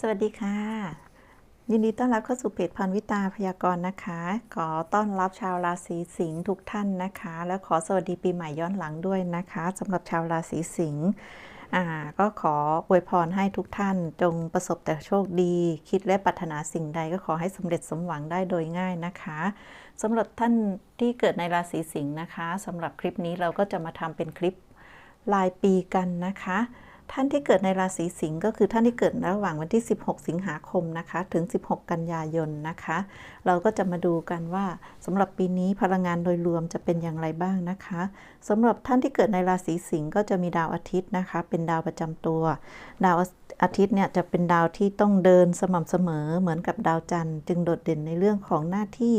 สวัสดีค่ะ ยินดีต้อนรับเข้าสู่เพจพันวิตาพยากรณ์นะคะ ขอต้อนรับชาวราศีสิงห์ทุกท่านนะคะ และขอสวัสดีปีใหม่ย้อนหลังด้วยนะคะสำหรับชาวราศีสิงห์ก็ขออวยพรให้ทุกท่านจงประสบแต่โชคดี คิดและปรารถนาสิ่งใดก็ขอให้สำเร็จสมหวังได้โดยง่ายนะคะสำหรับท่านที่เกิดในราศีสิงห์นะคะสำหรับคลิปนี้เราก็จะมาทำเป็นคลิปรายปีกันนะคะ ท่านที่เกิดในราศีสิงห์ก็คือท่านที่เกิดระหว่างวันที่ 16 สิงหาคมนะคะ ถึง 16 กันยายนนะคะ เราก็จะมาดูกันว่าสำหรับปีนี้พลังงานโดยรวมจะเป็นอย่างไรบ้างนะคะสำหรับท่านที่เกิดในราศีสิงห์ก็จะมีดาวอาทิตย์นะคะ เป็นดาวประจำตัว ดาวอาทิตย์เนี่ยจะเป็นดาวที่ต้องเดินสม่ำเสมอเหมือนกับดาวจันทร์จึงโดดเด่นในเรื่องของหน้าที่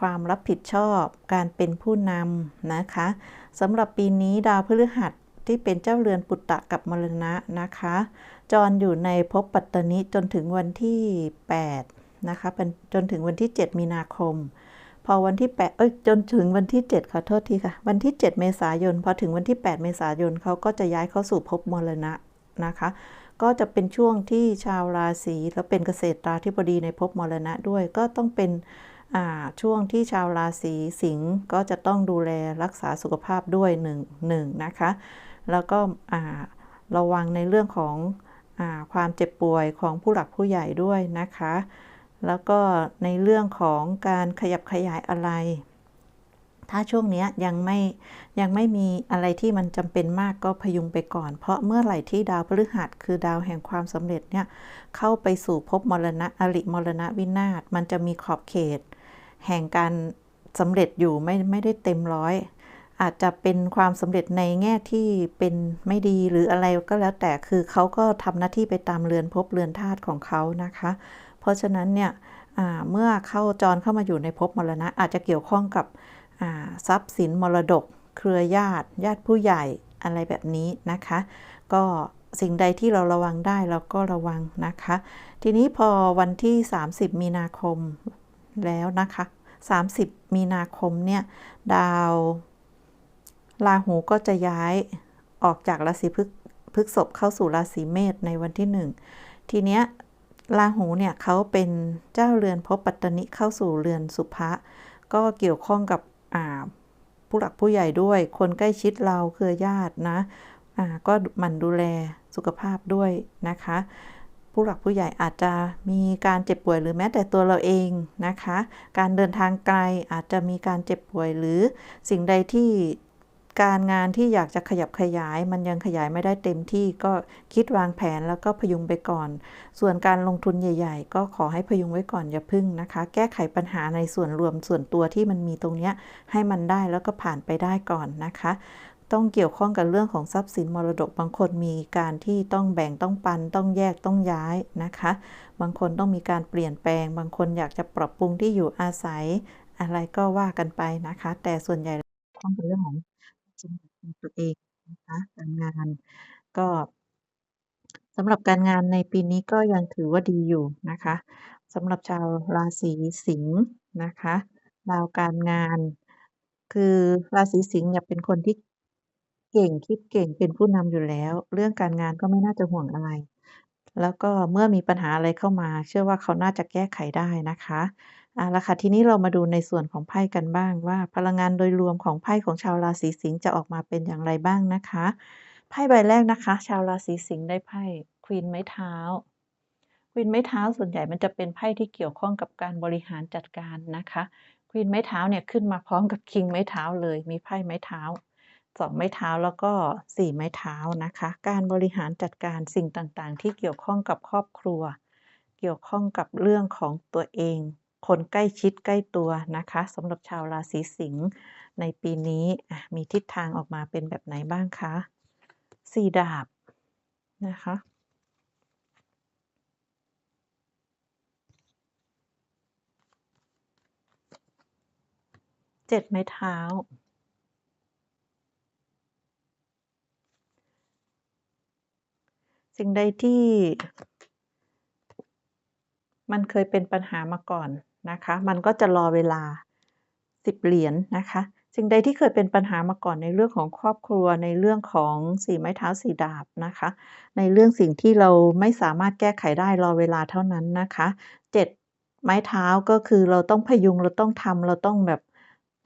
ความรับผิดชอบ การเป็นผู้นำนะคะสำหรับปีนี้ดาวพฤหัส ที่เป็นเจ้าเรือนปุตตะกับมรณะนะคะ จรอยู่ในภพปัตตนิจนถึงวันที่8นะคะเป็นจนถึงวันที่ 7 มีนาคม พอวันที่8เอ้ยจนถึงวันที่ 7 ขอโทษทีค่ะ วันที่ 7 เมษายน พอถึงวันที่ 8 เมษายนเขาก็จะย้ายเข้าสู่ภพมรณะนะคะ ก็จะเป็นช่วงที่ชาวราศีแล้วเป็นเกษตรราธิบดีในภพมรณะด้วยก็ต้องเป็นช่วงที่ชาวราศีสิงห์ก็จะต้องดูแลรักษาสุขภาพด้วยหนึ่งหนึ่งนะคะ แล้วก็ระวังในเรื่องของอความเจ็บป่วยของผู้หลักผู้ใหญ่ด้วยนะคะ แล้วก็ในเรื่องของการขยับขยายอะไร ถ้าช่วงนี้ยังไม่ยังไม่มีอะไรที่มันจำเป็นมากก็พยุงไปก่อน เพราะเมื่อไหร่ที่ดาวพฤหัสคือดาวแห่งความสำเร็จเนี่ยเข้าไปสู่ภพมรณะอริมรณะวินาศมันจะมีขอบเขต แห่งการสำเร็จอยู่ไม่ไม่ได้เต็มร้อย อาจจะเป็นความสำเร็จในแง่ที่เป็นไม่ดีหรืออะไรก็แล้วแต่คือเขาก็ทำหน้าที่ไปตามเรือนภพเรือนธาตุของเขานะคะ เพราะฉะนั้นเนี่ยเมื่อเข้าจรเข้ามาอยู่ในภพมรณะอาจจะเกี่ยวข้องกับทรัพย์สินมรดก เครือญาติ ญาติผู้ใหญ่อะไรแบบนี้นะคะ ก็สิ่งใดที่เราระวังได้เราก็ระวังนะคะ ทีนี้พอวันที่ 30 มีนาคมแล้วนะคะ 30 มีนาคมเนี่ย ดาว ราหูก็จะย้ายออกจากราศีพฤกพฤกษภเข้าสู่ราศีเมษในวันที่หนึ่งทีเนี้ยราหูเนี่ยเขาเป็นเจ้าเรือนพบปัตตนิเข้าสู่เรือนสุภะก็เกี่ยวข้องกับผู้หลักผู้ใหญ่ด้วย คนใกล้ชิดเราเครือญาตินะก็หมั่นดูแลสุขภาพด้วยนะคะ ผู้หลักผู้ใหญ่อาจจะมีการเจ็บป่วยหรือแม้แต่ตัวเราเองนะคะ การเดินทางไกลอาจจะมีการเจ็บป่วยหรือสิ่งใดที่ การงานที่อยากจะขยับขยาย มันยังขยายไม่ได้เต็มที่ก็คิดวางแผนแล้วก็พยุงไปก่อน ส่วนการลงทุนใหญ่ ๆ ก็ขอให้พยุงไว้ก่อนอย่าพึ่งนะคะ แก้ไขปัญหาในส่วนรวมส่วนตัวที่มันมีตรงนี้ให้มันได้แล้วก็ผ่านไปได้ก่อนนะคะต้องเกี่ยวข้องกับเรื่องของทรัพย์สินมรดกบางคนมีการที่ต้องแบ่งต้องปันต้องแยกต้องย้ายนะคะ บางคนต้องมีการเปลี่ยนแปลง บางคนอยากจะปรับปรุงที่อยู่อาศัย อะไรก็ว่ากันไปนะคะ แต่ส่วนใหญ่ต้องเป็นเรื่องของ สำหรับตัวเองนะคะการงานก็สำหรับการงานในปีนี้ก็ยังถือว่าดีอยู่นะคะสำหรับชาวราศีสิงห์นะคะดาวการงาน คือราศีสิงห์เนี่ยเป็นคนที่เก่งคิดเก่งเป็นผู้นำอยู่แล้ว เรื่องการงานก็ไม่น่าจะห่วงอะไร แล้วก็เมื่อมีปัญหาอะไรเข้ามา เชื่อว่าเขาน่าจะแก้ไขได้นะคะอะละค่ะ ทีนี้เรามาดูในส่วนของไพ่กันบ้างว่า พลังงานโดยรวมของไพ่ของชาวราศีสิงห์จะออกมาเป็นอย่างไรบ้างนะคะ ไพ่ใบแรกนะคะ ชาวราศีสิงห์ได้ไพ่ควีนไม้เท้าควีนไม้เท้าส่วนใหญ่มันจะเป็นไพ่ที่เกี่ยวข้องกับการบริหารจัดการนะคะควีนไม้เท้าเนี่ยขึ้นมาพร้อมกับคิงไม้เท้าเลย มีไพ่ไม้เท้า สองไม้เท้าแล้วก็สี่ไม้เท้านะคะ การบริหารจัดการสิ่งต่างๆ ที่เกี่ยวข้องกับครอบครัว เกี่ยวข้องกับเรื่องของตัวเอง คนใกล้ชิดใกล้ตัวนะคะสำหรับชาวราศีสิงห์ในปีนี้มีทิศทางออกมาเป็นแบบไหนบ้างคะสี่ดาบนะคะเจ็ดไม้เท้า สิ่งใดที่มันเคยเป็นปัญหามาก่อนนะคะ มันก็จะรอเวลา 10 เหรียญนนะคะ สิ่งใดที่เคยเป็นปัญหามาก่อนในเรื่องของครอบครัว ในเรื่องของสี่ไม้เท้าสี่ดาบนะคะ ในเรื่องสิ่งที่เราไม่สามารถแก้ไขได้รอเวลาเท่านั้นนะคะเจ็ดไม้เท้าก็คือเราต้องพยุงเราต้องทำเราต้องแบบ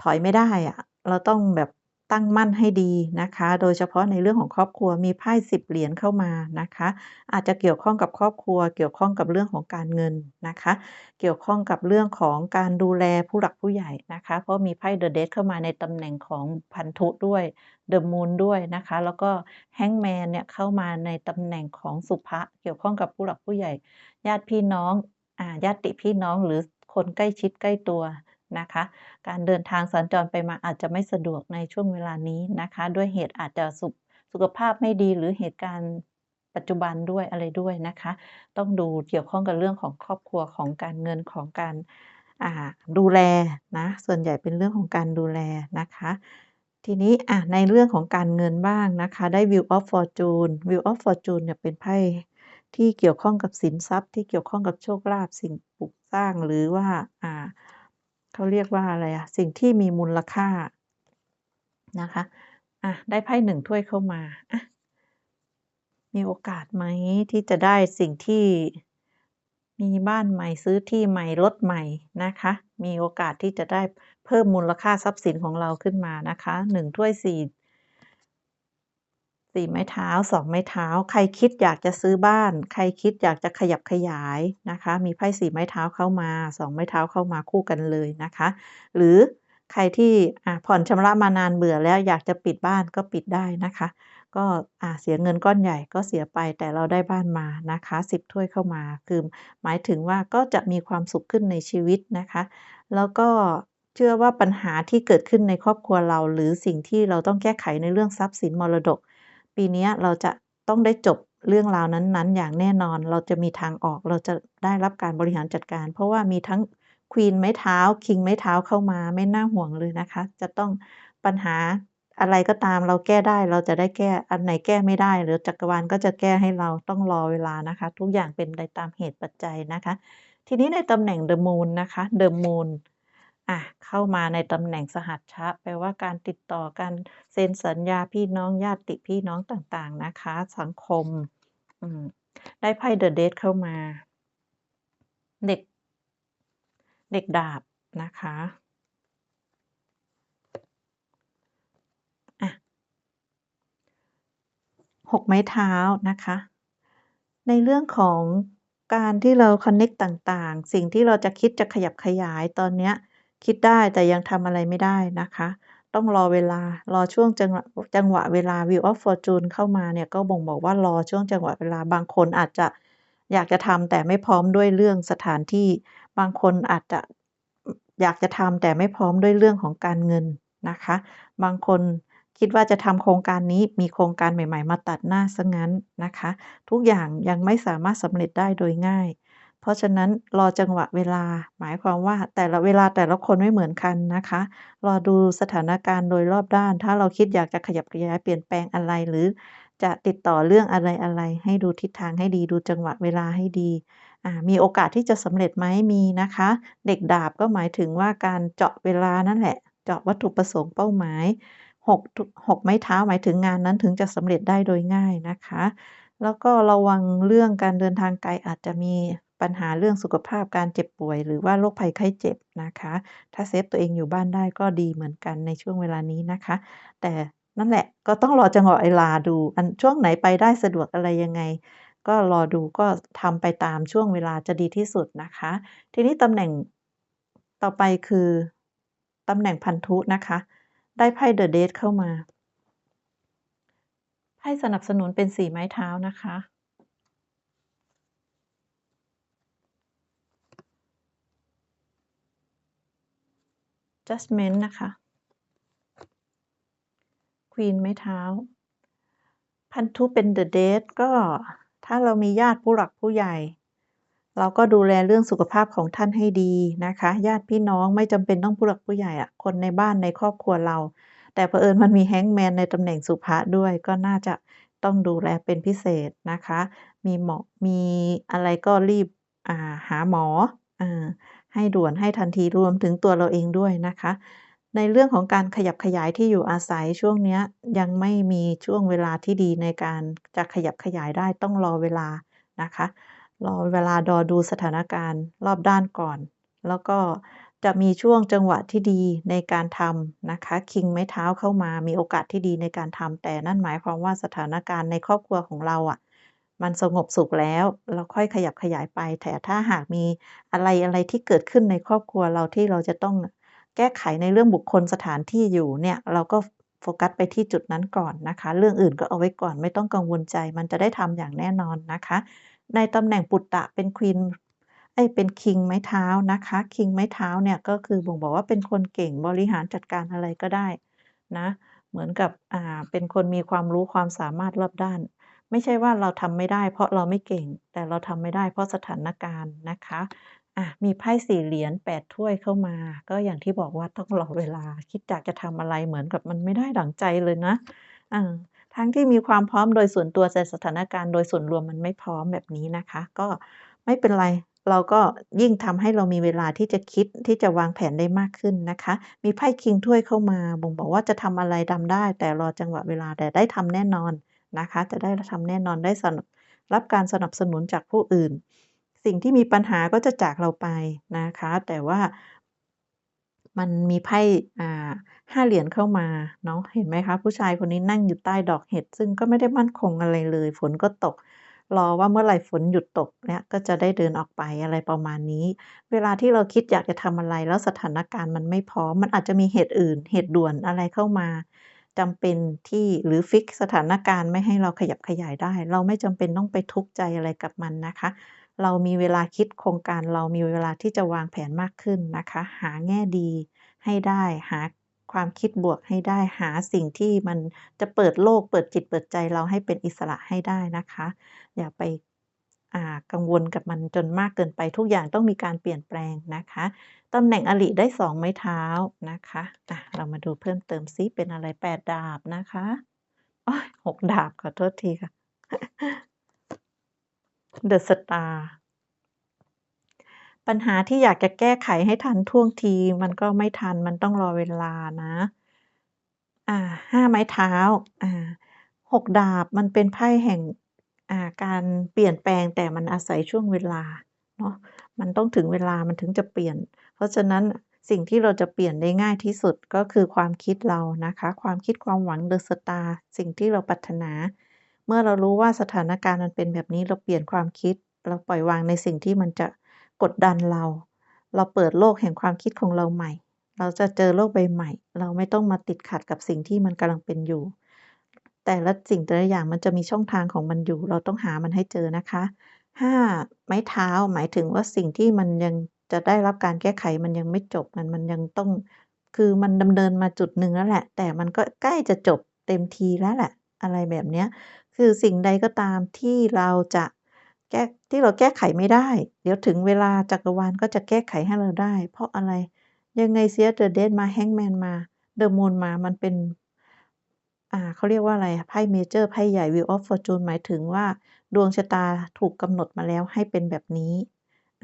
ถอยไม่ได้อะเราต้องแบบ ตั้งมั่นให้ดีนะคะ โดยเฉพาะในเรื่องของครอบครัวมีไพ่สิบเหรียญเข้ามานะคะ อาจจะเกี่ยวข้องกับครอบครัว เกี่ยวข้องกับเรื่องของการเงินนะคะ เกี่ยวข้องกับเรื่องของการดูแลผู้หลักผู้ใหญ่นะคะ เพราะมีไพ่เดอะเดเข้ามาในตำแหน่งของพันธุด้วยเดอะมูนด้วยนะคะ แล้วก็แฮงแมนเนี่ยเข้ามาในตำแหน่งของสุภะเกี่ยวข้องกับผู้หลักผู้ใหญ่ ญาติพี่น้องอ่าญาติพี่น้องหรือคนใกล้ชิดใกล้ตัว นะคะ การเดินทางสัญจรไปมาอาจจะไม่สะดวกในช่วงเวลานี้นะคะ ด้วยเหตุอาจจะสุสุขภาพไม่ดีหรือเหตุการณ์ปัจจุบันด้วยอะไรด้วยนะคะ ต้องดูเกี่ยวข้องกับเรื่องของครอบครัวของการเงินของการดูแลนะส่วนใหญ่เป็นเรื่องของการดูแลนะคะ ทีนี้อะในเรื่องของการเงินบ้างนะคะ ได้ View of Fortune View of Fortune เนี่ยเป็นไพ่ที่เกี่ยวข้องกับสินทรัพย์ ที่เกี่ยวข้องกับโชคลาภสิ่งปลูกสร้างหรือว่าอ่า เขาเรียกว่าอะไรอะสิ่งที่มีมูลค่านะคะอะได้ไพ่หนึ่งถ้วยเข้ามาอะมีโอกาสไหมที่จะได้สิ่งที่มีบ้านใหม่ซื้อที่ใหม่รถใหม่นะคะ มีโอกาสที่จะได้เพิ่มมูลค่าทรัพย์สินของเราขึ้นมานะคะหนึ่งถ้วยสี่ สี่ไม้เท้าสองไม้เท้า ใครคิดอยากจะซื้อบ้าน ใครคิดอยากจะขยับขยายนะคะ มีไพ่สี่ไม้เท้าเข้ามาสองไม้เท้าเข้ามาคู่กันเลยนะคะ หรือใครที่ผ่อนชำระมานานเบื่อแล้วอยากจะปิดบ้านก็ปิดได้นะคะ ก็เสียเงินก้อนใหญ่ก็เสียไปแต่เราได้บ้านมานะคะสิบถ้วยเข้ามาคือหมายถึงว่าก็จะมีความสุขขึ้นในชีวิตนะคะ แล้วก็เชื่อว่าปัญหาที่เกิดขึ้นในครอบครัวเรา หรือสิ่งที่เราต้องแก้ไขในเรื่องทรัพย์สินมรดก ปีนี้เราจะต้องได้จบเรื่องราวนั้นๆ อย่างแน่นอนเราจะมีทางออกเราจะได้รับการบริหารจัดการ เพราะว่ามีทั้งควีนไม้เท้าคิงไม้เท้าเข้ามาไม่น่าห่วงเลยนะคะ จะต้องปัญหาอะไรก็ตามเราแก้ได้เราจะได้แก้อันไหนแก้ไม่ได้ หรือจักรวาลก็จะแก้ให้เราต้องรอเวลานะคะ ทุกอย่างเป็นไปตามเหตุปัจจัยนะคะ ทีนี้ในตำแหน่งเดอะมูนนะคะเดอะมูน อะ เข้ามาในตำแหน่งสหัชชะ แปลว่าการติดต่อกันเซ็นสัญญาพี่น้องญาติพี่น้องต่างๆนะคะ สังคมอืมได้ไพ่เดอะเดทเข้ามา เด็ก เด็กดาบนะคะอะหกไม้เท้านะคะ ในเรื่องของการที่เราคอนเน็กต่างๆ สิ่งที่เราจะคิดจะขยับขยายตอนเนี้ย คิดได้แต่ยังทำอะไรไม่ได้นะคะ ต้องรอเวลารอช่วงจังหวะจังหวะเวลา View of Fortune เข้ามาเนี่ยก็บ่งบอกว่ารอช่วงจังหวะเวลาบางคนอาจจะอยากจะทำแต่ไม่พร้อมด้วยเรื่องสถานที่ บางคนอาจจะอยากจะทำแต่ไม่พร้อมด้วยเรื่องของการเงินนะคะ บางคนคิดว่าจะทำโครงการนี้มีโครงการใหม่ ๆ มาตัดหน้าซะงั้นนะคะ ทุกอย่างยังไม่สามารถสำเร็จได้โดยง่าย เพราะฉะนั้นรอจังหวะเวลา หมายความว่าแต่ละเวลาแต่ละคนไม่เหมือนกันนะคะ รอดูสถานการณ์โดยรอบด้าน ถ้าเราคิดอยากจะขยับขยายเปลี่ยนแปลงอะไรหรือจะติดต่อเรื่องอะไรๆให้ดูทิศทางให้ดีดูจังหวะเวลาให้ดี มีโอกาสที่จะสำเร็จไหมมีนะคะ เด็กดาบก็หมายถึงว่าการเจาะเวลานั่นแหละ เจาะวัตถุประสงค์เป้าหมาย6 6ไม้เท้าหมายถึงงานนั้นถึงจะสำเร็จได้โดยง่ายนะคะ แล้วก็ระวังเรื่องการเดินทางไกลอาจจะมี ปัญหาเรื่องสุขภาพการเจ็บป่วย หรือว่าโรคภัยไข้เจ็บนะคะ ถ้าเซฟตัวเองอยู่บ้านได้ก็ดีเหมือนกันในช่วงเวลานี้นะคะ แต่นั่นแหละก็ต้องรอจังหวะเวลาดู อันช่วงไหนไปได้สะดวกอะไรยังไง ก็รอดูก็ทำไปตามช่วงเวลาจะดีที่สุดนะคะ ทีนี้ตำแหน่งต่อไปคือตำแหน่งพันธุนะคะ ได้ไพ่เดอะเดทเข้ามาไพ่สนับสนุนเป็นสีไม้เท้านะคะ judgment นะคะ queen ไม้เท้า พันธุเป็น the dead ก็ถ้าเรามีญาติผู้หลักผู้ใหญ่ เราก็ดูแลเรื่องสุขภาพของท่านให้ดีนะคะ ญาติพี่น้องไม่จำเป็นต้องผู้หลักผู้ใหญ่อะคนในบ้านในครอบครัวเรา แต่เผอิญมันมีแฮงแมนในตำแหน่งสุภาด้วยก็น่าจะต้องดูแลเป็นพิเศษนะคะ มีหมอมีอะไรก็รีบหาหมออ ให้ด่วนให้ทันทีรวมถึงตัวเราเองด้วยนะคะ ในเรื่องของการขยับขยายที่อยู่อาศัยช่วงนี้ยังไม่มีช่วงเวลาที่ดีในการจะขยับขยายได้ต้องรอเวลานะคะรอเวลารอดูสถานการณ์รอบด้านก่อน แล้วก็จะมีช่วงจังหวะที่ดีในการทำนะคะ คิงไม้เท้าเข้ามามีโอกาสที่ดีในการทำแต่นั่นหมายความว่าสถานการณ์ในครอบครัวของเราอะ มันสงบสุขแล้ว เราค่อยขยับขยายไป แต่ถ้าหากมีอะไรอะไรที่เกิดขึ้นในครอบครัวเราที่เราจะต้องแก้ไขในเรื่องบุคคลสถานที่อยู่เนี่ยเราก็โฟกัสไปที่จุดนั้นก่อนนะคะ เรื่องอื่นก็เอาไว้ก่อนไม่ต้องกังวลใจ มันจะได้ทำอย่างแน่นอนนะคะ ในตำแหน่งปุตตะเป็นควีนไอ้เป็นคิงไม้เท้านะคะคิงไม้เท้าเนี่ยก็คือบ่งบอกว่าเป็นคนเก่งบริหารจัดการอะไรก็ได้นะเหมือนกับอ่าเป็นคนมีความรู้ความสามารถรอบด้าน ไม่ใช่ว่าเราทำไม่ได้ เพราะเราไม่เก่ง แต่เราทำไม่ได้เพราะสถานการณ์นะคะอะมีไพ่สี่เหรียญแปดถ้วยเข้ามา ก็อย่างที่บอกว่าต้องรอเวลา คิดอยากจะทำอะไรเหมือนกับมันไม่ได้ดั่งใจเลยนะอ่าทั้งที่มีความพร้อมโดยส่วนตัวแต่สถานการณ์โดยส่วนรวมมันไม่พร้อมแบบนี้นะคะ ก็ไม่เป็นไรเราก็ยิ่งทำให้เรามีเวลาที่จะคิดที่จะวางแผนได้มากขึ้นนะคะ มีไพ่คิงถ้วยเข้ามาบ่งบอกว่าจะทำอะไรทำได้ แต่รอจังหวะเวลาแต่ได้ทำแน่นอน นะคะ จะได้ทำแน่นอนได้สนับรับการสนับสนุนจากผู้อื่น สิ่งที่มีปัญหาก็จะจากเราไปนะคะ แต่ว่ามันมีไพ่ห้าเหรียญเข้ามาเนาะเห็นไหมคะ ผู้ชายคนนี้นั่งอยู่ใต้ดอกเห็ด ซึ่งก็ไม่ได้มั่นคงอะไรเลย ฝนก็ตก รอว่าเมื่อไหร่ฝนหยุดตกเนี่ยก็จะได้เดินออกไปอะไรประมาณนี้ เวลาที่เราคิดอยากจะทำอะไรแล้วสถานการณ์มันไม่พร้อม มันอาจจะมีเหตุอื่น เหตุด่วนอะไรเข้ามา จำเป็นที่หรือฟิกสถานการณ์ไม่ให้เราขยับขยายได้ เราไม่จำเป็นต้องไปทุกข์ใจอะไรกับมันนะคะ เรามีเวลาคิดโครงการเรามีเวลาที่จะวางแผนมากขึ้นนะคะ หาแง่ดีให้ได้หาความคิดบวกให้ได้หาสิ่งที่มันจะเปิดโลกเปิดจิตเปิดใจเราให้เป็นอิสระให้ได้นะคะ อย่าไป กังวลกับมันจนมากเกินไปทุกอย่างต้องมีการเปลี่ยนแปลงนะคะตำแหน่งอริได้ 2 ไม้เท้านะคะอะเรามาดูเพิ่มเติมซิเป็นอะไร 8 ดาบนะคะโอ๊ย6ดาบขอโทษทีค่ะ The Star ปัญหาที่อยากจะแก้ไขให้ทันท่วงทีมันก็ไม่ทันมันต้องรอเวลานะ อ่า5ไม้เท้าอ่า6ดาบมันเป็นไพ่แห่ง การเปลี่ยนแปลงแต่มันอาศัยช่วงเวลาเนาะมันต้องถึงเวลามันถึงจะเปลี่ยน เพราะฉะนั้นสิ่งที่เราจะเปลี่ยนได้ง่ายที่สุดก็คือความคิดเรานะคะ ความคิดความหวัง The Star สิ่งที่เราปรารถนา เมื่อเรารู้ว่าสถานการณ์มันเป็นแบบนี้เราเปลี่ยนความคิด เราปล่อยวางในสิ่งที่มันจะกดดันเรา เราเปิดโลกแห่งความคิดของเราใหม่ เราจะเจอโลกใบใหม่ เราไม่ต้องมาติดขัดกับสิ่งที่มันกำลังเป็นอยู่ แต่ละสิ่งแต่ละอย่างมันจะมีช่องทางของมันอยู่ เราต้องหามันให้เจอนะคะ 5 ไม้เท้าหมายถึงว่าสิ่งที่มันยังจะได้รับการแก้ไขมันยังไม่จบมันมันยังต้อง คือมันดำเนินมาจุดหนึ่งแล้วแหละ แต่มันก็ใกล้จะจบเต็มทีแล้วแหละ อะไรแบบเนี้ย คือสิ่งใดก็ตามที่เราจะแก้ที่เราแก้ไขไม่ได้ เดี๋ยวถึงเวลาจักรวาลก็จะแก้ไขให้เราได้ เพราะอะไร ยังไงเสีย The Death มา Hangman มา The Moon มามันเป็น อ่าเขาเรียกว่าอะไรไพ่เมเจอร์ไพ่ใหญ่ Wheel of Fortune หมายถึงว่า ดวงชะตาถูกกำหนดมาแล้วให้เป็นแบบนี้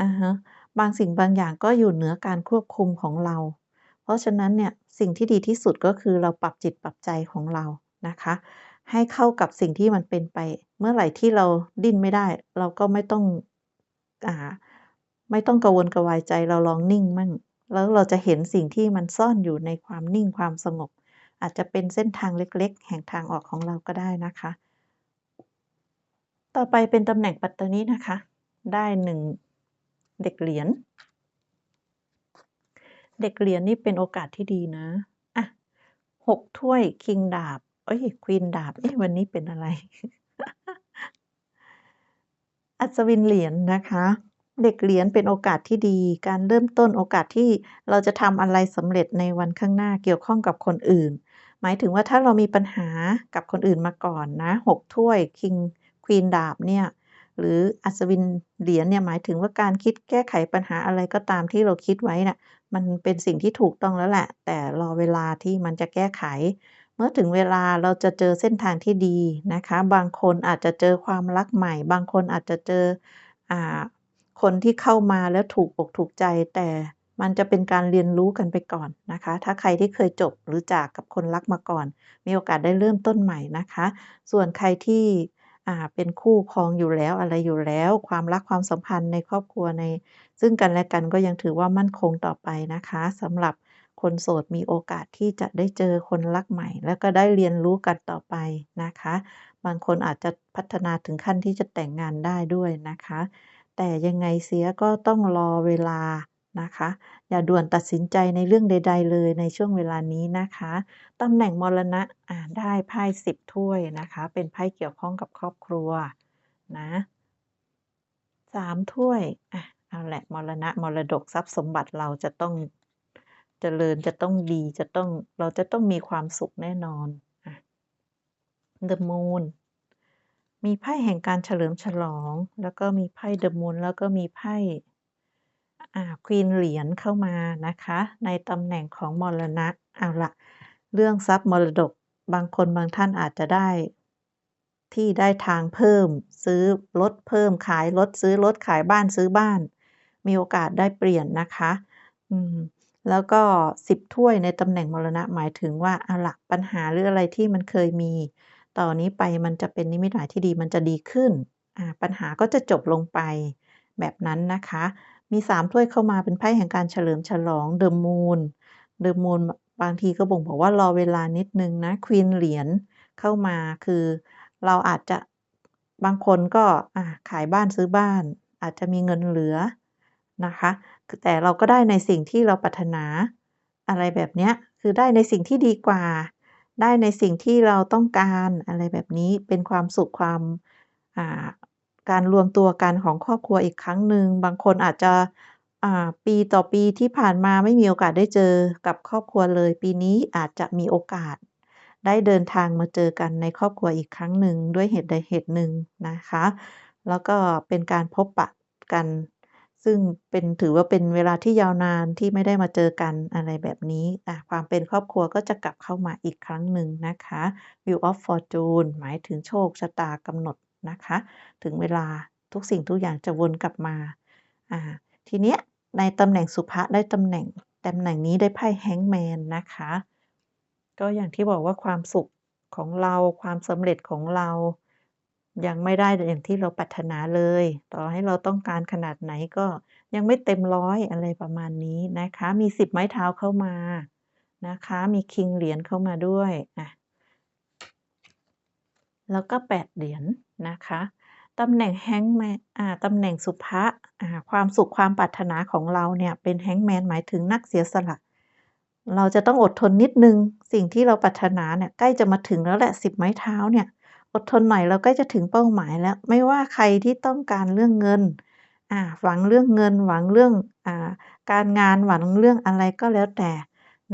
อะฮะบางสิ่งบางอย่างก็อยู่เหนือการควบคุมของเรา เพราะฉะนั้นเนี่ยสิ่งที่ดีที่สุดก็คือเราปรับจิตปรับใจของเรานะคะ ให้เข้ากับสิ่งที่มันเป็นไป เมื่อไหร่ที่เราดิ้นไม่ได้ เราก็ไม่ต้องอ่าไม่ต้องกระวนกระวายใจเราลองนิ่งมั่งแล้วเราจะเห็นสิ่งที่มันซ่อนอยู่ในความนิ่งความสงบ อาจจะเป็นเส้นทางเล็กๆ แห่งทางออกของเราก็ได้นะคะ ต่อไปเป็นตำแหน่งปัตตนินะคะ ได้1เด็กเหรียญ เด็กเหรียญนี่เป็นโอกาสที่ดีนะอะ6ถ้วยคิงดาบ เอ๊ยควีนดาบ เอ๊ะวันนี้เป็นอะไร อัศวินเหรียญนะคะเด็กเหรียญเป็นโอกาสที่ดี การเริ่มต้นโอกาสที่เราจะทำอะไรสำเร็จในวันข้างหน้าเกี่ยวข้องกับคนอื่น หมายถึงว่าถ้าเรามีปัญหากับคนอื่นมาก่อนนะ6ถ้วยคิงควีนดาบเนี่ยหรืออัศวินเหรียญเนี่ยหมายถึงว่าการคิดแก้ไขปัญหาอะไรก็ตามที่เราคิดไว้น่ะมันเป็นสิ่งที่ถูกต้องแล้วแหละ แต่รอเวลาที่มันจะแก้ไข เมื่อถึงเวลาเราจะเจอเส้นทางที่ดีนะคะ บางคนอาจจะเจอความรักใหม่ บางคนอาจจะเจออ่าคนที่เข้ามาแล้วถูกอกถูกใจแต่ มันจะเป็นการเรียนรู้กันไปก่อนนะคะ ถ้าใครที่เคยจบหรือจากกับคนรักมาก่อน มีโอกาสได้เริ่มต้นใหม่นะคะ ส่วนใครที่เป็นคู่ครองอยู่แล้วอะไรอยู่แล้ว ความรักความสัมพันธ์ในครอบครัวใน ซึ่งกันและกันก็ยังถือว่ามั่นคงต่อไปนะคะสำหรับคนโสดมีโอกาสที่จะได้เจอคนรักใหม่ แล้วก็ได้เรียนรู้กันต่อไปนะคะ บางคนอาจจะพัฒนาถึงขั้นที่จะแต่งงานได้ด้วยนะคะ แต่ยังไงเสียก็ต้องรอเวลา นะคะ อย่าด่วนตัดสินใจในเรื่องใด ๆ เลยในช่วงเวลานี้นะคะตำแหน่งมรณะอ่าได้ไพ่สิบถ้วยนะคะ เป็นไพ่เกี่ยวข้องกับครอบครัวนะสามถ้วยอะเอาแหละมรณะมรดกทรัพย์สมบัติเราจะต้องเจริญจะต้องดีจะต้องเราจะต้องมีความสุขแน่นอน The Moon มีไพ่แห่งการเฉลิมฉลอง แล้วก็มีไพ่ The Moon แล้วก็มีไพ่ ควีนเหรียญเข้ามานะคะ ในตำแหน่งของมรณะเอาละเรื่องทรัพย์มรดกบางคนบางท่านอาจจะได้ ที่ได้ทางเพิ่ม ซื้อรถเพิ่มขายรถซื้อรถขายบ้านซื้อบ้าน มีโอกาสได้เปลี่ยนนะคะอืมแล้วก็สิบถ้วยในตำแหน่งมรณะหมายถึงว่าเอาละปัญหาหรืออะไรที่มันเคยมี ต่อนนี้ไปมันจะเป็นนิมิตหมายที่ดีมันจะดีขึ้นปัญหาก็จะจบลงไปแบบนั้นนะคะ มีสามถ้วยเข้ามาเป็นไพ่แห่งการเฉลิมฉลองเดอะมูนเดอะมูนบางทีก็บ่งบอกว่ารอเวลานิดนึงนะควีนเหรียญเข้ามาคือเราอาจจะบางคนก็ขายบ้านซื้อบ้าน อาจจะมีเงินเหลือนะคะแต่เราก็ได้ในสิ่งที่เราปรารถนาอะไรแบบเนี้ยคือได้ในสิ่งที่ดีกว่า ได้ในสิ่งที่เราต้องการอะไรแบบนี้เป็นความสุขความอ่า การรวมตัวกันของครอบครัวอีกครั้งหนึ่ง บางคนอาจจะ อ่า ปีต่อปีที่ผ่านมาไม่มีโอกาสได้เจอกับครอบครัวเลย ปีนี้อาจจะมีโอกาสได้เดินทางมาเจอกันในครอบครัวอีกครั้งหนึ่งด้วยเหตุใดเหตุหนึ่งนะคะ แล้วก็เป็นการพบปะกัน ซึ่งเป็นถือว่าเป็นเวลาที่ยาวนานที่ไม่ได้มาเจอกันอะไรแบบนี้อะความเป็นครอบครัวก็จะกลับเข้ามาอีกครั้งหนึ่งนะคะ Wheel of Fortune หมายถึงโชคชะตากำหนด นะคะ ถึงเวลาทุกสิ่งทุกอย่างจะวนกลับมาอ่าทีเนี้ยในตำแหน่งสุภะได้ตำแหน่งตำแหน่งนี้ได้ไพ่แฮงแมนนะคะ ก็อย่างที่บอกว่าความสุขของเราความสำเร็จของเรายังไม่ได้อย่างที่เราปรารถนาเลย ต่อให้เราต้องการขนาดไหนก็ยังไม่เต็มร้อยอะไรประมาณนี้นะคะ มีสิบไม้เท้าเข้ามานะคะ มีคิงเหรียญเข้ามาด้วยอะ แล้วก็แปดเหรียญนะคะตำแหน่งแฮงแมนตำแหน่งสุภะความสุขความปรารถนาของเราเนี่ยเป็นแฮงแมนหมายถึงนักเสียสละ เราจะต้องอดทนนิดนึง สิ่งที่เราปรารถนาเนี่ยใกล้จะมาถึงแล้วแหละสิบไม้เท้าเนี่ยอดทนหน่อยเราใกล้จะถึงเป้าหมายแล้ว ไม่ว่าใครที่ต้องการเรื่องเงินหวังเรื่องเงินหวังเรื่องอการงานหวังเรื่องอะไรก็แล้วแต่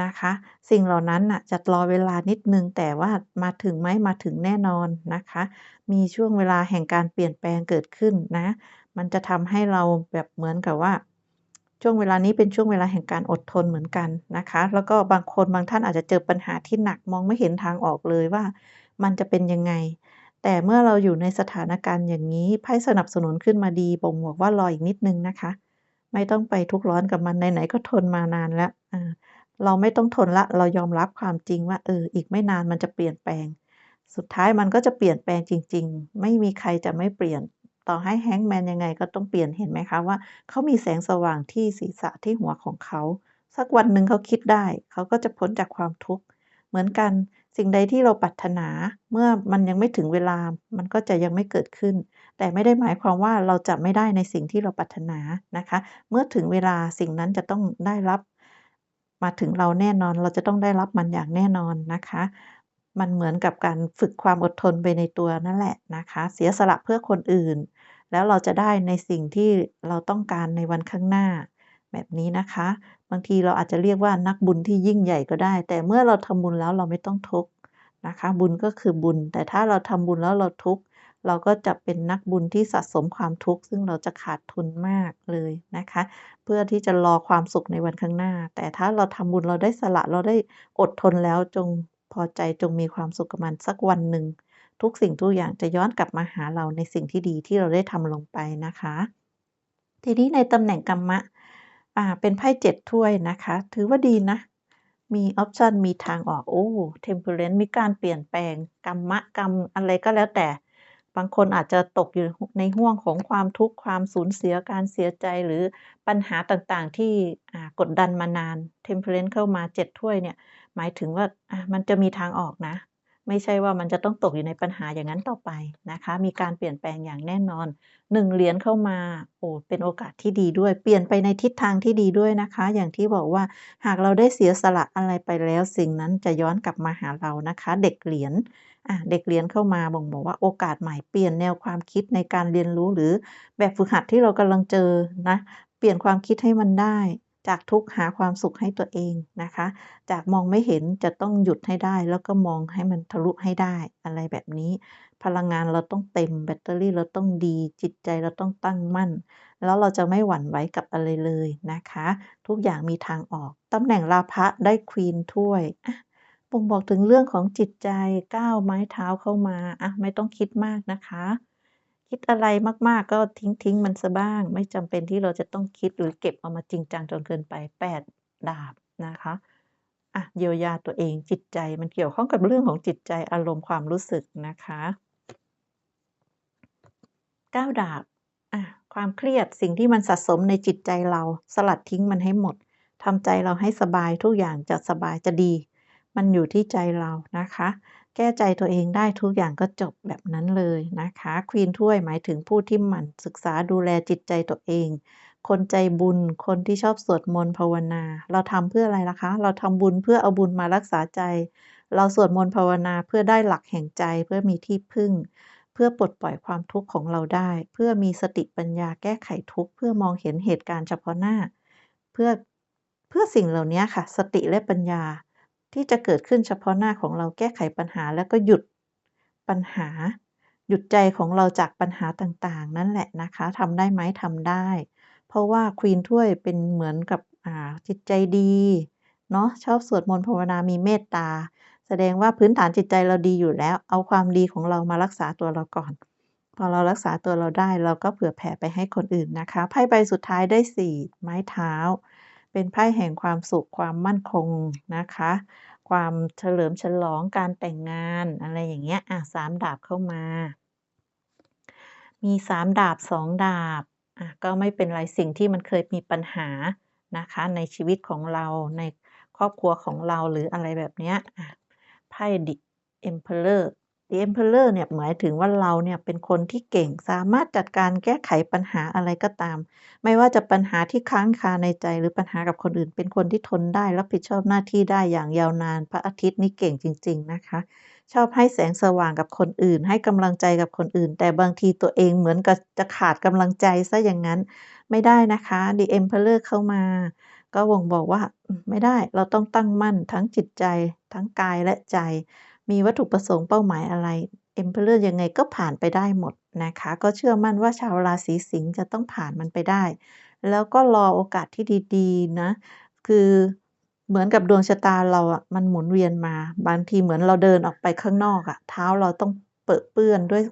นะคะ สิ่งเหล่านั้นน่ะจะรอเวลานิดนึง แต่ว่ามาถึงไหมมาถึงแน่นอนนะคะ มีช่วงเวลาแห่งการเปลี่ยนแปลงเกิดขึ้นนะ มันจะทำให้เราแบบเหมือนกับว่า ช่วงเวลานี้เป็นช่วงเวลาแห่งการอดทนเหมือนกันนะคะ แล้วก็บางคนบางท่านอาจจะเจอปัญหาที่หนักมองไม่เห็นทางออกเลยว่า มันจะเป็นยังไง แต่เมื่อเราอยู่ในสถานการณ์อย่างนี้ไพ่สนับสนุนขึ้นมาดีบ่งบอกว่ารออีกนิดนึงนะคะ ไม่ต้องไปทุกข์ร้อนกับมันไหนๆก็ทนมานานแล้ว เราไม่ต้องทนละ เรายอมรับความจริงว่าเอออีกไม่นานมันจะเปลี่ยนแปลง สุดท้ายมันก็จะเปลี่ยนแปลงจริง ๆ ไม่มีใครจะไม่เปลี่ยน ต่อให้แฮงแมนยังไงก็ต้องเปลี่ยนเห็นไหมคะว่าเขามีแสงสว่างที่ศีรษะที่หัวของเขา สักวันหนึ่งเขาคิดได้ เขาก็จะพ้นจากความทุกข์เหมือนกันสิ่งใดที่เราปรารถนาเมื่อมันยังไม่ถึงเวลา มันก็จะยังไม่เกิดขึ้น แต่ไม่ได้หมายความว่าเราจะไม่ได้ในสิ่งที่เราปรารถนานะคะ เมื่อถึงเวลาสิ่งนั้นจะต้องได้รับ มาถึงเราแน่นอน เราจะต้องได้รับมันอย่างแน่นอนนะคะ มันเหมือนกับการฝึกความอดทนไปในตัวนั่นแหละนะคะ เสียสละเพื่อคนอื่น แล้วเราจะได้ในสิ่งที่เราต้องการในวันข้างหน้า แบบนี้นะคะ บางทีเราอาจจะเรียกว่านักบุญที่ยิ่งใหญ่ก็ได้ แต่เมื่อเราทำบุญแล้วเราไม่ต้องทุกข์นะคะ บุญก็คือบุญ แต่ถ้าเราทำบุญแล้วเราทุกข์ เราก็จะเป็นนักบุญที่สะสมความทุกข์ ซึ่งเราจะขาดทุนมากเลยนะคะ เพื่อที่จะรอความสุขในวันข้างหน้า แต่ถ้าเราทำบุญเราได้สละเราได้อดทนแล้วจงพอใจจงมีความสุขกับมันสักวันหนึ่ง ทุกสิ่งทุกอย่างจะย้อนกลับมาหาเราในสิ่งที่ดีที่เราได้ทำลงไปนะคะ ทีนี้ในตำแหน่งกรรมะอ่าเป็นไพ่เจ็ดถ้วยนะคะ ถือว่าดีนะมีออปชันมีทางออก โอ้ Temperance มีการเปลี่ยนแปลงกรรมะกรรมอะไรก็แล้วแต่ บางคนอาจจะตกอยู่ในห่วงของความทุกข์ความสูญเสียการเสียใจหรือปัญหาต่างๆ ที่กดดันมานาน Temperance เข้ามาเจ็ดถ้วยเนี่ย หมายถึงว่ามันจะมีทางออกนะ ไม่ใช่ว่ามันจะต้องตกอยู่ในปัญหาอย่างนั้นต่อไปนะคะ มีการเปลี่ยนแปลงอย่างแน่นอน1เหรียญเข้ามาโอ้เป็นโอกาสที่ดีด้วย เปลี่ยนไปในทิศทางที่ดีด้วยนะคะ อย่างที่บอกว่าหากเราได้เสียสละอะไรไปแล้ว สิ่งนั้นจะย้อนกลับมาหาเรานะคะ เด็กเหรียญอ่าเด็กเหรียญเข้ามาบ่งบอกว่าโอกาสใหม่เปลี่ยนแนวความคิดในการเรียนรู้หรือแบบฝึกหัดที่เรากำลังเจอนะเปลี่ยนความคิดให้มันได้ จากทุกหาความสุขให้ตัวเองนะคะ จากมองไม่เห็นจะต้องหยุดให้ได้ แล้วก็มองให้มันทะลุให้ได้อะไรแบบนี้ พลังงานเราต้องเต็มแบตเตอรี่เราต้องดี จิตใจเราต้องตั้งมั่น แล้วเราจะไม่หวั่นไหวกับอะไรเลยนะคะ ทุกอย่างมีทางออกตำแหน่งราพะได้ Queen ถ้วยบ่งบอกถึงเรื่องของจิตใจก้าวไม้เท้าเข้ามาอะไม่ต้องคิดมากนะคะ คิดอะไรมากๆ ก็ทิ้งๆมันเสียบ้าง ไม่จำเป็นที่เราจะต้องคิดหรือเก็บเอามาจริงจังจนเกินไป8ดาบนะคะอะเยียวยาตัวเองจิตใจมันเกี่ยวข้องกับเรื่องของจิตใจอารมณ์ความรู้สึกนะคะ9ดาบอะความเครียดสิ่งที่มันสะสมในจิตใจเราสลัดทิ้งมันให้หมดทำใจเราให้สบายทุกอย่างจะสบายจะดี มันอยู่ที่ใจเรานะคะ แก้ใจตัวเองได้ทุกอย่างก็จบแบบนั้นเลยนะคะ Queen ถ้วยหมายถึงผู้ที่หมั่นศึกษาดูแลจิตใจตัวเอง คนใจบุญ คนที่ชอบสวดมนต์ภาวนา เราทำเพื่ออะไรล่ะคะ เราทำบุญเพื่อเอาบุญมารักษาใจ เราสวดมนต์ภาวนาเพื่อได้หลักแห่งใจเพื่อมีที่พึ่ง เพื่อปลดปล่อยความทุกข์ของเราได้ เพื่อมีสติปัญญาแก้ไขทุกข์เพื่อมองเห็นเหตุการณ์เฉพาะหน้า เพื่อเพื่อสิ่งเหล่านี้ค่ะ สติและปัญญา ที่จะเกิดขึ้นเฉพาะหน้าของเราแก้ไขปัญหาแล้วก็หยุดปัญหา หยุดใจของเราจากปัญหาต่างๆ นั่นแหละนะคะทำได้ไหมทำได้ เพราะว่า Queen ถ้วยเป็นเหมือนกับจิตใจดีเนาะชอบสวดมนต์ภาวนามีเมตตา แสดงว่าพื้นฐานจิตใจเราดีอยู่แล้ว เอาความดีของเรามารักษาตัวเราก่อน พอเรารักษาตัวเราได้เราก็เผื่อแผ่ไปให้คนอื่นนะคะไพ่ใบสุดท้ายได้ 4 ไม้เท้า เป็นไพ่แห่งความสุขความมั่นคงนะคะ ความเฉลิมฉลองการแต่งงานอะไรอย่างเงี้ยอะ3ดาบเข้ามา มี3ดาบ2ดาบอะก็ไม่เป็นไรสิ่งที่มันเคยมีปัญหานะคะ ในชีวิตของเราในครอบครัวของเราหรืออะไรแบบเนี้ยอะไพ่ The Emperor The Emperor เนี่ยหมายถึงว่าเราเนี่ยเป็นคนที่เก่งสามารถจัดการแก้ไขปัญหาอะไรก็ตาม ไม่ว่าจะปัญหาที่ค้างคาในใจหรือปัญหากับคนอื่น เป็นคนที่ทนได้รับผิดชอบหน้าที่ได้อย่างยาวนาน พระอาทิตย์นี่เก่งจริง ๆ นะคะ ชอบให้แสงสว่างกับคนอื่น ให้กำลังใจกับคนอื่น แต่บางทีตัวเองเหมือนกับจะขาดกำลังใจเสียอย่างงั้น ไม่ได้นะคะ The Emperor เข้ามา ก็บ่งบอกว่าไม่ได้เราต้องตั้งมั่นทั้งจิตใจ ทั้งกายและใจ มีวัตถุประสงค์เป้าหมายอะไร Emperor ยังไงก็ผ่านไปได้หมดนะคะ ก็เชื่อมั่นว่าชาวราศีสิงห์จะต้องผ่านมันไปได้ แล้วก็รอโอกาสที่ดีๆนะ คือเหมือนกับดวงชะตาเราอะมันหมุนเวียนมา บางทีเหมือนเราเดินออกไปข้างนอกอะ เท้าเราต้องเปรอเปื้อนด้วย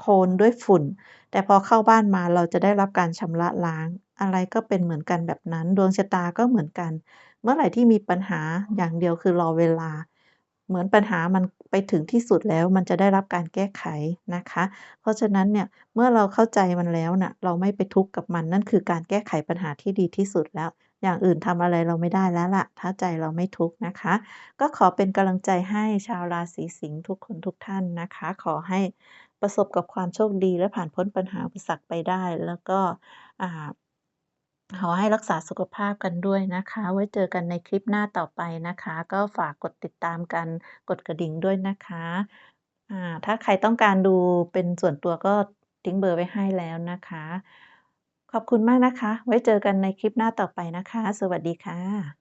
โคลนด้วยฝุ่น แต่พอเข้าบ้านมาเราจะได้รับการชำระล้าง อะไรก็เป็นเหมือนกันแบบนั้น ดวงชะตาก็เหมือนกัน เมื่อไหร่ที่มีปัญหาอย่างเดียวคือรอเวลา เหมือนปัญหามันไปถึงที่สุดแล้วมันจะได้รับการแก้ไขนะคะ เพราะฉะนั้นเนี่ยเมื่อเราเข้าใจมันแล้วน่ะเราไม่ไปทุกข์กับมันนั่นคือการแก้ไขปัญหาที่ดีที่สุดแล้ว อย่างอื่นทำอะไรเราไม่ได้แล้วล่ะ ถ้าใจเราไม่ทุกข์นะคะ ก็ขอเป็นกำลังใจให้ชาวราศีสิงห์ทุกคนทุกท่านนะคะ ขอให้ประสบกับความโชคดีและผ่านพ้นปัญหาอุปสรรคไปได้ แล้วก็อ่า ขอให้รักษาสุขภาพกันด้วยนะคะ ไว้เจอกันในคลิปหน้าต่อไปนะคะ ก็ฝากกดติดตามกัน กดกระดิ่งด้วยนะคะถ้าใครต้องการดูเป็นส่วนตัวก็ทิ้งเบอร์ไว้ให้แล้วนะคะ ขอบคุณมากนะคะ ไว้เจอกันในคลิปหน้าต่อไปนะคะ สวัสดีค่ะ